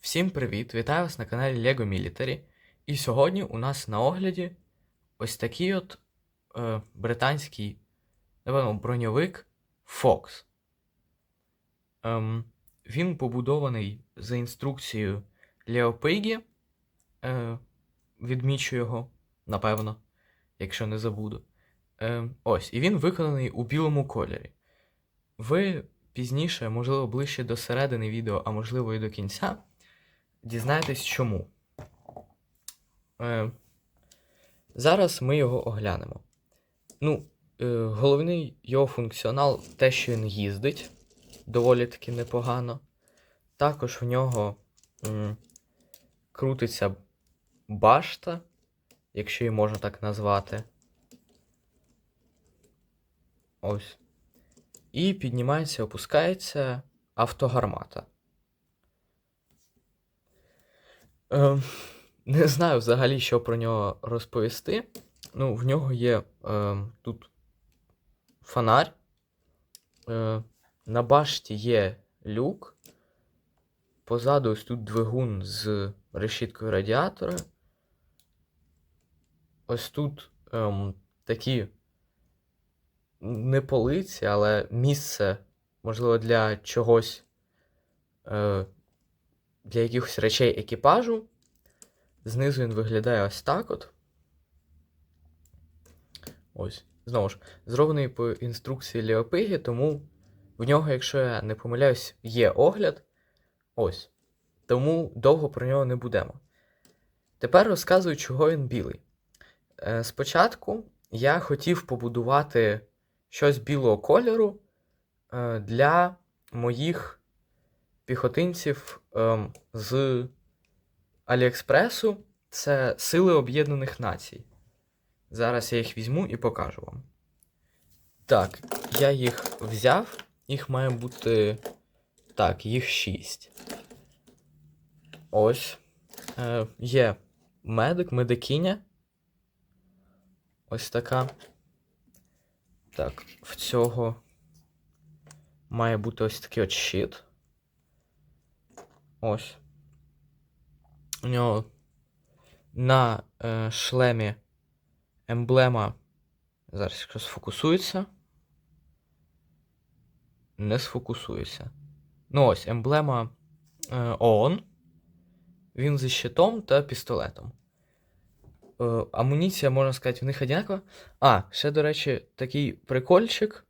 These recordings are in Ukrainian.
Всім привіт! Вітаю вас на каналі LEGO Military. І сьогодні у нас на огляді ось такий от е, британський, напевно, броньовик Fox. Ем, він побудований за інструкцією Леопигі. Е, відмічу його, напевно, якщо не забуду. Е, ось, і він виконаний у білому кольорі. Ви пізніше, можливо, ближче до середини відео, а можливо і до кінця, дізнаєтесь чому. Е, зараз ми його оглянемо. Ну, е, головний його функціонал те, що він їздить доволі таки непогано. Також в нього м, крутиться башта, якщо її можна так назвати. Ось. І піднімається, опускається автогармата. Е, не знаю взагалі, що про нього розповісти. Ну, в нього є е, тут фонарь. Е, на башті є люк. Позаду ось тут двигун з решіткою радіатора. Ось тут ем, такі не полиці, але місце, можливо, для чогось, е, для якихось речей екіпажу. Знизу він виглядає ось так от. Ось. Знову ж, зроблений по інструкції Леопиги, тому в нього, якщо я не помиляюсь, є огляд. Ось. Тому довго про нього не будемо. Тепер розказую, чого він білий. Е, спочатку я хотів побудувати щось білого кольору е, для моїх піхотинців е, з Аліекспресу. Це Сили Об'єднаних Націй. Зараз я їх візьму і покажу вам. Так, я їх взяв. Їх має бути. Так, їх 6. Ось. Е, Є медик, медикиня. Ось така. Так, в цього має бути ось такий от щит. Ось. У нього на е, шлемі емблема. Зараз якщо сфокусується. Не сфокусується. Ну ось, емблема е, ООН. Він зі щитом та пістолетом. Е, амуніція, можна сказати, в них одинакова. А, ще, до речі, такий прикольчик.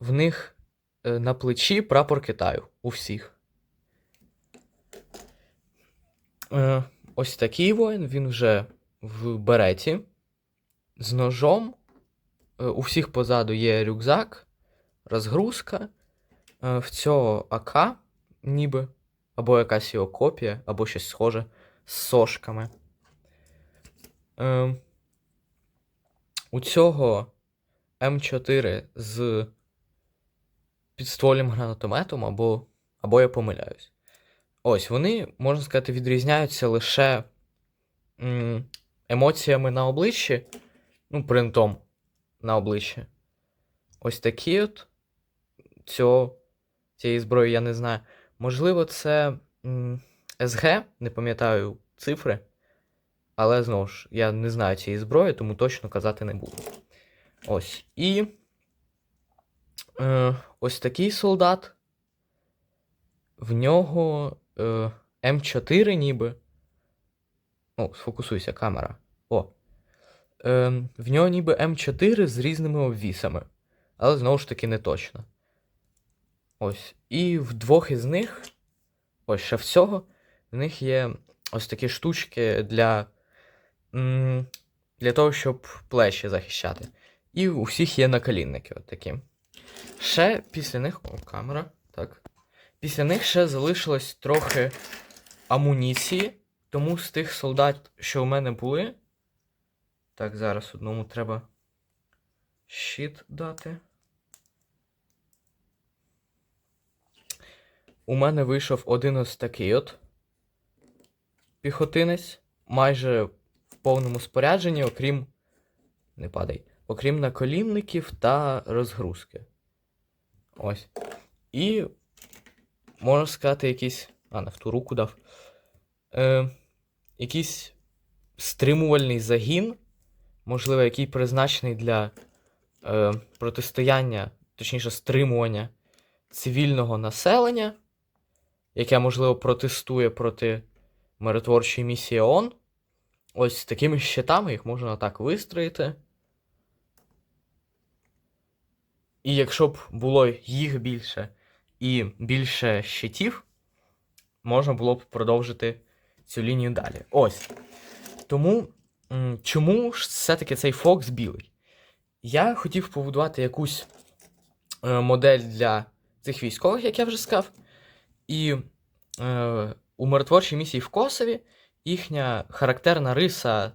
В них е, на плечі прапор Китаю. У всіх. Е, ось такий воїн, він вже в береті. З ножом. Е, у всіх позаду є рюкзак, розгрузка. Е, в цього АК, ніби. Або якась його копія, або щось схоже з сошками. Е, у цього М4 з підствольним гранатометом, або, або я помиляюсь. Ось вони, можна сказати, відрізняються лише емоціями на обличчі, ну, принтом на обличчі. Ось такі от цього, цієї зброї я не знаю. Можливо, це м, СГ, не пам'ятаю цифри. Але знову ж, я не знаю цієї зброї, тому точно казати не буду. Ось. І е, ось такий солдат. В нього е, М4 ніби. О, сфокусуйся, камера. О. Е, в нього ніби М4 з різними обвісами. Але знову ж таки не точно. Ось. І в двох із них. Ось ще в цього. В них є ось такі штучки для для того, щоб плечі захищати. І у всіх є наколінники от такі. Ще після них. О, камера. Так. Після них ще залишилось трохи амуніції. Тому з тих солдат, що у мене були. Так, зараз одному треба щит дати. У мене вийшов один ось такий от піхотинець. Майже в повному спорядженні, окрім. Не падай. Окрім наколінників та розгрузки. Ось. І, можна сказати, якийсь А, не в ту руку дав. Е, якийсь стримувальний загін, можливо, який призначений для е, протистояння, точніше, стримування цивільного населення, яке, можливо, протестує проти миротворчої місії ООН. Ось такими щитами їх можна так вистроїти. І якщо б було їх більше і більше щитів, можна було б продовжити цю лінію далі. Ось. Тому чому ж все-таки цей Фокс білий? Я хотів побудувати якусь е, модель для цих військових, як я вже сказав. І е, у миротворчій місії в Косові їхня характерна риса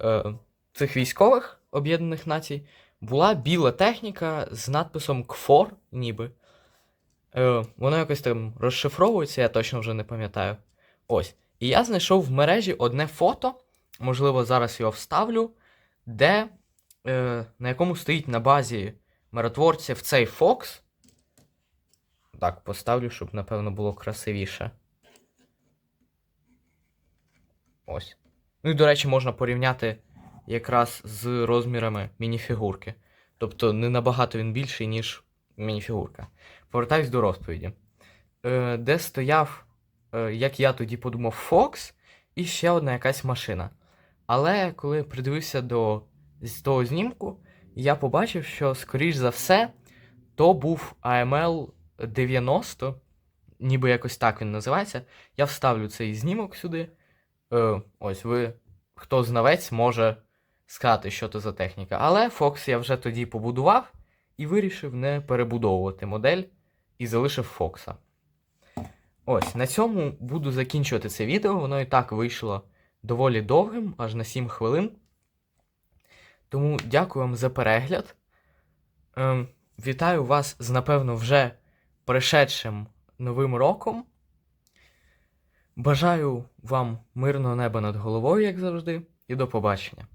е, цих військових Об'єднаних Націй була біла техніка з надписом КФОР, ніби. Е, воно якось там розшифровується, я точно вже не пам'ятаю. Ось. І я знайшов в мережі одне фото, можливо, зараз його вставлю, де, е, на якому стоїть на базі миротворців цей Фокс. Так, поставлю, щоб, напевно, було красивіше. Ось. Ну і, до речі, можна порівняти якраз з розмірами мініфігурки. Тобто не набагато він більший, ніж мініфігурка. Повертаюсь до розповіді. Е, де стояв, е, як я тоді подумав, Фокс і ще одна якась машина. Але коли придивився до того знімку, я побачив, що, скоріш за все, то був AML 90, ніби якось так він називається. Я вставлю цей знімок сюди. Е, ось ви, хто знавець, може сказати, що це за техніка. Але Фокс я вже тоді побудував і вирішив не перебудовувати модель і залишив Фокса. Ось, на цьому буду закінчувати це відео. Воно і так вийшло доволі довгим, аж на 7 хвилин. Тому дякую вам за перегляд. Ем, вітаю вас з, напевно, вже пришедшим новим роком. Бажаю вам мирного неба над головою, як завжди, і до побачення.